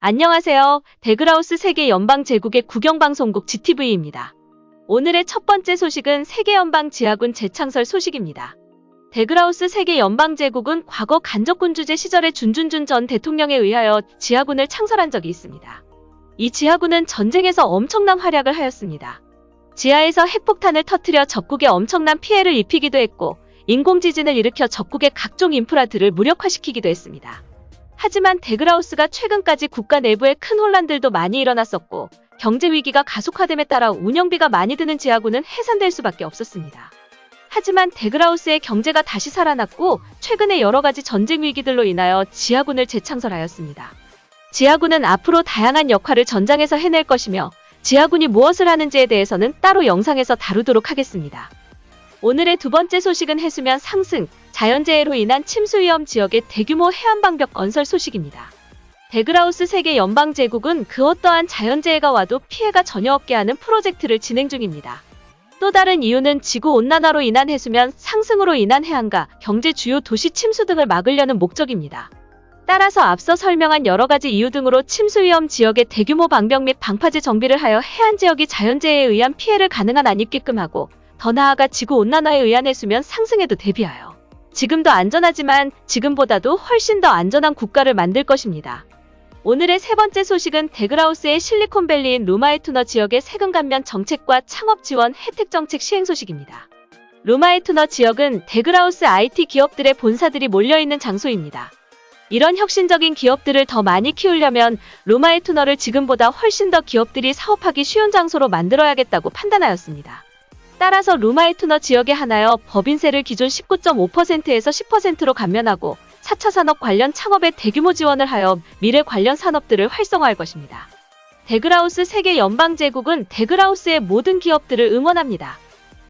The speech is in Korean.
안녕하세요. 데그라우스 세계 연방 제국의 국영방송국 GTV입니다. 오늘의 첫 번째 소식은 세계 연방 지하군 재창설 소식입니다. 데그라우스 세계 연방 제국은 과거 간접군 주제 시절에 준준준 전 대통령에 의하여 지하군을 창설한 적이 있습니다. 이 지하군은 전쟁에서 엄청난 활약을 하였습니다. 지하에서 핵폭탄을 터뜨려 적국에 엄청난 피해를 입히기도 했고 인공지진을 일으켜 적국의 각종 인프라들을 무력화시키기도 했습니다. 하지만 데그라우스가 최근까지 국가 내부에 큰 혼란들도 많이 일어났었고 경제 위기가 가속화됨에 따라 운영비가 많이 드는 지하군은 해산될 수밖에 없었습니다. 하지만 데그라우스의 경제가 다시 살아났고 최근에 여러 가지 전쟁 위기들로 인하여 지하군을 재창설하였습니다. 지하군은 앞으로 다양한 역할을 전장에서 해낼 것이며 지하군이 무엇을 하는지에 대해서는 따로 영상에서 다루도록 하겠습니다. 오늘의 두 번째 소식은 해수면 상승, 자연재해로 인한 침수 위험 지역의 대규모 해안방벽 건설 소식입니다. 데그라우스 세계 연방제국은 그 어떠한 자연재해가 와도 피해가 전혀 없게 하는 프로젝트를 진행 중입니다. 또 다른 이유는 지구 온난화로 인한 해수면 상승으로 인한 해안가, 경제 주요 도시 침수 등을 막으려는 목적입니다. 따라서 앞서 설명한 여러 가지 이유 등으로 침수 위험 지역의 대규모 방벽 및 방파제 정비를 하여 해안 지역이 자연재해에 의한 피해를 가능한 안 입게끔 하고 더 나아가 지구 온난화에 의한 해수면 상승에도 대비하여 지금도 안전하지만 지금보다도 훨씬 더 안전한 국가를 만들 것입니다. 오늘의 세 번째 소식은 데그라우스의 실리콘밸리인 루마에투너 지역의 세금 감면 정책과 창업 지원 혜택 정책 시행 소식입니다. 루마에투너 지역은 데그라우스 IT 기업들의 본사들이 몰려있는 장소입니다. 이런 혁신적인 기업들을 더 많이 키우려면 루마에투너를 지금보다 훨씬 더 기업들이 사업하기 쉬운 장소로 만들어야겠다고 판단하였습니다. 따라서 루마이 투너 지역에 하나여 법인세를 기존 19.5%에서 10%로 감면하고 4차 산업 관련 창업에 대규모 지원을 하여 미래 관련 산업들을 활성화할 것입니다. 데그라우스 세계 연방제국은 데그라우스의 모든 기업들을 응원합니다.